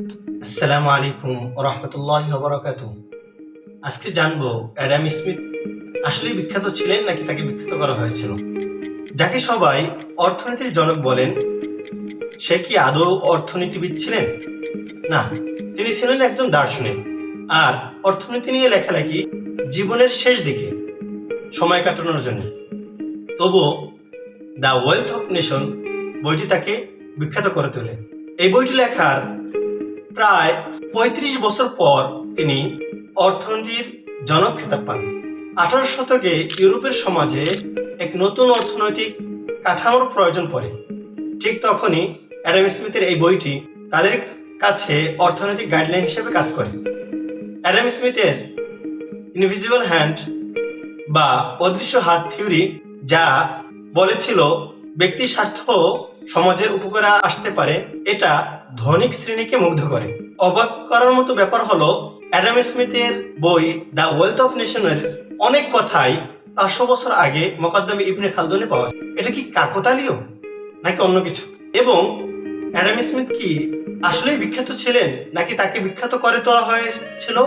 আসসালামু আলাইকুম রহমতুল্লাহ বরকাত আজকে জানব অ্যাডাম স্মিথ আসলেই বিখ্যাত ছিলেন নাকি তাকে বিখ্যাত করা হয়েছিল? যাকে সবাই অর্থনীতির জনক বলেন, সে কি আদৌ অর্থনীতিবিদ ছিলেন? না, তিনি ছিলেন একজন দার্শনিক। আর অর্থনীতি নিয়ে লেখালেখি জীবনের শেষ দিকে, সময় কাটানোর জন্য। তবুও দ্য ওয়েলথ অফ নেশন বইটি তাকে বিখ্যাত করে তোলে। এই বইটি লেখার প্রায় পঁয়ত্রিশ বছর পর তিনি অর্থনীতির জনক খেতাব পান। আঠারো শতকে ইউরোপের সমাজে এক নতুন অর্থনৈতিক কাঠামোর প্রয়োজন পড়ে। ঠিক তখনই অ্যাডাম স্মিথের এই বইটি তাদের কাছে অর্থনৈতিক গাইডলাইন হিসেবে কাজ করে। অ্যাডাম স্মিথের ইনভিজিবল হ্যান্ড বা অদৃশ্য হাত থিওরি যা বলেছিল ব্যক্তি স্বার্থ সমাজের উপকারে আসতে পারে, এটা ধনিক শ্রেণীকে মুগ্ধ করে। অবাক করার মতো ব্যাপার হলো, অ্যাডাম স্মিথের বই দ্য ওয়েলথ অফ নেশনের অনেক কথাই পাঁচশো বছর আগে মোকদ্দমে ইবনে খালদুনে পাওয়া যায়। এটা কি কাকতালীয়? নাকি অন্য কিছু? এবং অ্যাডাম স্মিথ কি আসলেই বিখ্যাত ছিলেন, নাকি তাকে বিখ্যাত করে তোলা হয়েছিল?